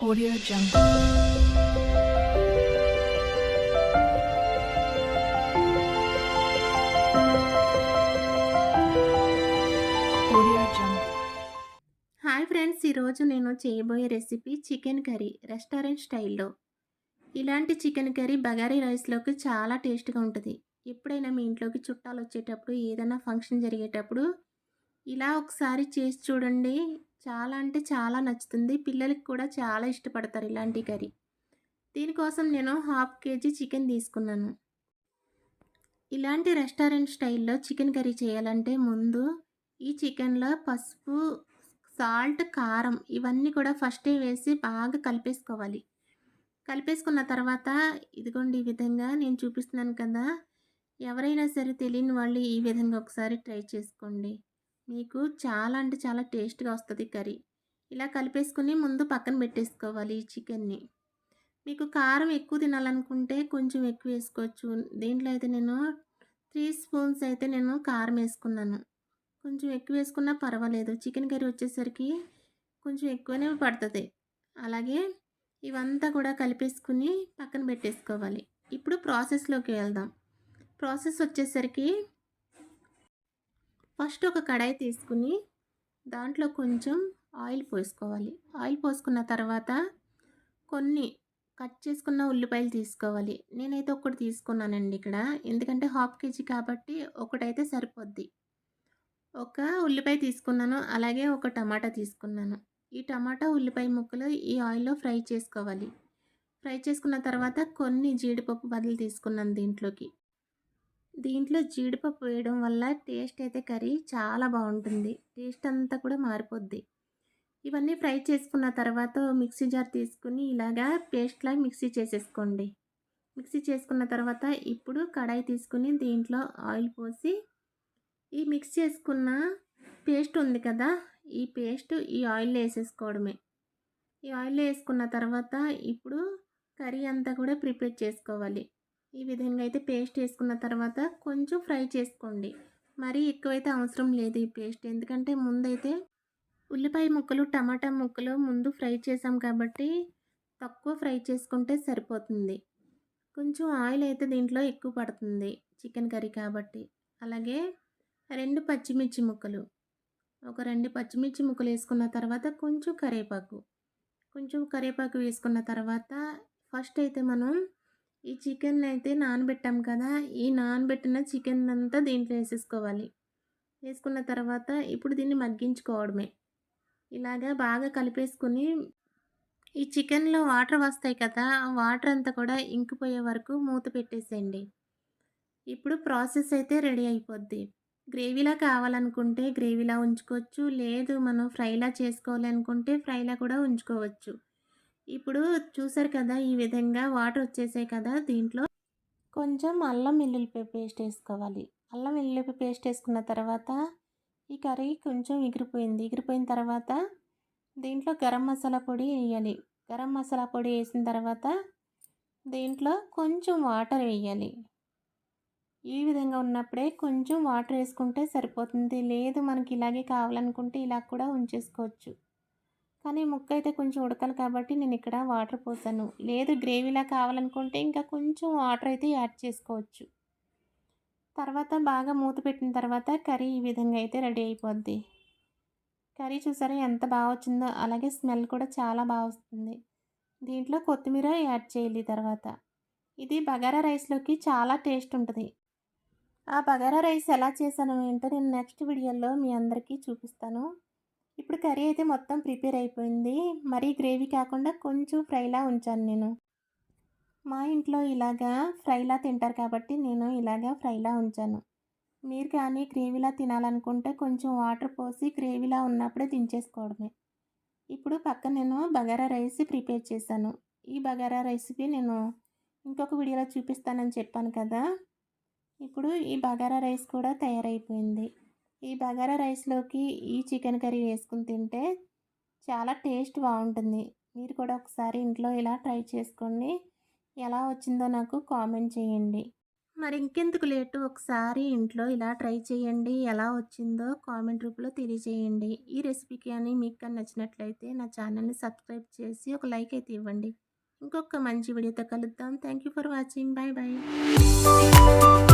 Audio Jungle. Audio Jungle. Hi friends ఈరోజు నేను చేయబోయే రెసిపీ చికెన్ కర్రీ రెస్టారెంట్ స్టైల్లో ఇలాంటి చికెన్ కర్రీ బగారీ రైస్లోకి చాలా టేస్ట్గా ఉంటుంది ఎప్పుడైనా మీ ఇంట్లోకి చుట్టాలు వచ్చేటప్పుడు ఏదైనా ఫంక్షన్ జరిగేటప్పుడు ఇలా ఒకసారి చేసి చూడండి చాలా అంటే చాలా నచ్చుతుంది. పిల్లలకి కూడా చాలా ఇష్టపడతారు ఇలాంటి కర్రీ. దీనికోసం నేను హాఫ్ కేజీ చికెన్ తీసుకున్నాను. ఇలాంటి రెస్టారెంట్ స్టైల్లో చికెన్ కర్రీ చేయాలంటే ముందు ఈ చికెన్లో పసుపు సాల్ట్ కారం ఇవన్నీ కూడా ఫస్టే వేసి బాగా కలిపేసుకోవాలి. కలిపేసుకున్న తర్వాత ఇదిగోండి ఈ విధంగా నేను చూపిస్తున్నాను కదా ఎవరైనా సరే తెలియని వాళ్ళు ఈ విధంగా ఒకసారి ట్రై చేసుకోండి. మీకు చాలా అంటే చాలా టేస్ట్గా వస్తుంది కర్రీ. ఇలా కలిపేసుకుని ముందు పక్కన పెట్టేసుకోవాలి ఈ చికెన్ని. మీకు కారం ఎక్కువ తినాలనుకుంటే కొంచెం ఎక్కువ వేసుకోవచ్చు. దీంట్లో అయితే నేను త్రీ స్పూన్స్ అయితే నేను కారం వేసుకున్నాను. కొంచెం ఎక్కువ వేసుకున్నా పర్వాలేదు. చికెన్ కర్రీ వచ్చేసరికి కొంచెం ఎక్కువనే పడుతుంది. అలాగే ఇవంతా కూడా కలిపేసుకుని పక్కన పెట్టేసుకోవాలి. ఇప్పుడు ప్రాసెస్లోకి వెళ్దాం. ప్రాసెస్ వచ్చేసరికి ఫస్ట్ ఒక కడాయి తీసుకుని దాంట్లో కొంచెం ఆయిల్ పోసుకోవాలి. ఆయిల్ పోసుకున్న తర్వాత కొన్ని కట్ చేసుకున్న ఉల్లిపాయలు తీసుకోవాలి. నేనైతే ఒకటి తీసుకున్నానండి ఇక్కడ. ఎందుకంటే హాఫ్ కేజీ కాబట్టి ఒకటైతే సరిపోద్ది. ఒక ఉల్లిపాయ తీసుకున్నాను. అలాగే ఒక టమాటా తీసుకున్నాను. ఈ టమాటా ఉల్లిపాయ ముక్కలు ఈ ఆయిల్లో ఫ్రై చేసుకోవాలి. ఫ్రై చేసుకున్న తర్వాత కొన్ని జీడిపప్పు బదులు తీసుకున్నాను దీంట్లోకి. దీంట్లో జీడిపప్పు వేయడం వల్ల టేస్ట్ అయితే కర్రీ చాలా బాగుంటుంది. టేస్ట్ అంతా కూడా మారిపోద్ది. ఇవన్నీ ఫ్రై చేసుకున్న తర్వాత మిక్సీ జార్ తీసుకుని ఇలాగా పేస్ట్లా మిక్సీ చేసేసుకోండి. మిక్సీ చేసుకున్న తర్వాత ఇప్పుడు కడాయి తీసుకుని దీంట్లో ఆయిల్ పోసి ఈ మిక్స్ చేసుకున్న పేస్ట్ ఉంది కదా ఈ పేస్ట్ ఈ ఆయిల్లో వేసేసుకోవడమే. ఈ ఆయిల్లో వేసుకున్న తర్వాత ఇప్పుడు కర్రీ అంతా కూడా ప్రిపేర్ చేసుకోవాలి. ఈ విధంగా అయితే పేస్ట్ వేసుకున్న తర్వాత కొంచెం ఫ్రై చేసుకోండి. మరీ ఎక్కువైతే అవసరం లేదు ఈ పేస్ట్. ఎందుకంటే ముందైతే ఉల్లిపాయ ముక్కలు టమాటా ముక్కలు ముందు ఫ్రై చేసాం కాబట్టి తక్కువ ఫ్రై చేసుకుంటే సరిపోతుంది. కొంచెం ఆయిల్ అయితే దీంట్లో ఎక్కువ పడుతుంది చికెన్ కర్రీ కాబట్టి. అలాగే రెండు పచ్చిమిర్చి ముక్కలు. ఒక రెండు పచ్చిమిర్చి ముక్కలు వేసుకున్న తర్వాత కొంచెం కరివేపాకు కొంచెం కరివేపాకు వేసుకున్న తర్వాత ఫస్ట్ అయితే మనం ఈ చికెన్ అయితే నానబెట్టాం కదా ఈ నానబెట్టిన చికెన్ అంతా దీంట్లో వేసేసుకోవాలి. వేసుకున్న తర్వాత ఇప్పుడు దీన్ని మగ్గించుకోవడమే. ఇలాగా బాగా కలిపేసుకుని ఈ చికెన్లో వాటర్ వస్తాయి కదా ఆ వాటర్ అంతా కూడా ఇంకిపోయే వరకు మూత పెట్టేసేయండి. ఇప్పుడు ప్రాసెస్ అయితే రెడీ అయిపోద్ది. గ్రేవీలా కావాలనుకుంటే గ్రేవీలా ఉంచుకోవచ్చు లేదు మనం ఫ్రైలా చేసుకోవాలి అనుకుంటే ఫ్రైలా కూడా ఉంచుకోవచ్చు. ఇప్పుడు చూసారు కదా ఈ విధంగా వాటర్ వచ్చేసాయి కదా దీంట్లో. కొంచెం అల్లం వెల్లుల్లిపాయ పేస్ట్ వేసుకోవాలి. అల్లం వెల్లుల్లిపాయ పేస్ట్ వేసుకున్న తర్వాత ఈ కర్రీ కొంచెం ఎగిరిపోయింది. ఎగిరిపోయిన తర్వాత దీంట్లో గరం మసాలా పొడి వేయాలి. గరం మసాలా పొడి వేసిన తర్వాత దీంట్లో కొంచెం వాటర్ వేయాలి. ఈ విధంగా ఉన్నప్పుడే కొంచెం వాటర్ వేసుకుంటే సరిపోతుంది. లేదు మనకి ఇలాగే కావాలనుకుంటే ఇలా కూడా ఉంచేసుకోవచ్చు. కానీ ముక్క అయితే కొంచెం ఉడకాలి కాబట్టి నేను ఇక్కడ వాటర్ పోసాను. లేదు గ్రేవీలా కావాలనుకుంటే ఇంకా కొంచెం వాటర్ అయితే యాడ్ చేసుకోవచ్చు. తర్వాత బాగా మూత పెట్టిన తర్వాత కర్రీ ఈ విధంగా అయితే రెడీ అయిపోద్ది. కర్రీ చూసారా ఎంత బాగా వచ్చిందో? అలాగే స్మెల్ కూడా చాలా బాగా వస్తుంది. దీంట్లో కొత్తిమీర యాడ్ చేయాలి తర్వాత. ఇది బగారా రైస్లోకి చాలా టేస్ట్ ఉంటుంది. ఆ బగారా రైస్ ఎలా చేశాను ఏంటో నేను నెక్స్ట్ వీడియోలో మీ అందరికీ చూపిస్తాను. ఇప్పుడు కర్రీ అయితే మొత్తం ప్రిపేర్ అయిపోయింది. మరీ గ్రేవీ కాకుండా కొంచెం ఫ్రైలా ఉంచాను నేను. మా ఇంట్లో ఇలాగా ఫ్రైలా తింటారు కాబట్టి నేను ఇలాగా ఫ్రైలా ఉంచాను. మీరు కానీ గ్రేవీలా తినాలనుకుంటే కొంచెం వాటర్ పోసి గ్రేవీలా ఉన్నప్పుడే దించేసుకోవడమే. ఇప్పుడు పక్క నేను బగారా రైస్ ప్రిపేర్ చేశాను. ఈ బగారా రెసిపీ నేను ఇంకొక వీడియోలో చూపిస్తానని చెప్పాను కదా. ఇప్పుడు ఈ బగారా రైస్ కూడా తయారైపోయింది. ఈ బగారా రైస్లోకి ఈ చికెన్ కర్రీ వేసుకుని తింటే చాలా టేస్ట్ బాగుంటుంది. మీరు కూడా ఒకసారి ఇంట్లో ఇలా ట్రై చేసుకోండి ఎలా వచ్చిందో నాకు కామెంట్ చేయండి. మరి ఇంకెందుకు లేటు? ఒకసారి ఇంట్లో ఇలా ట్రై చేయండి. ఎలా వచ్చిందో కామెంట్ రూపంలో తెలియజేయండి. ఈ రెసిపీకి అని మీకు కానీ నచ్చినట్లయితే నా ఛానల్ని సబ్స్క్రైబ్ చేసి ఒక లైక్ అయితే ఇవ్వండి. ఇంకొక మంచి వీడియోతో కలుద్దాం. Thank you for watching. Bye bye.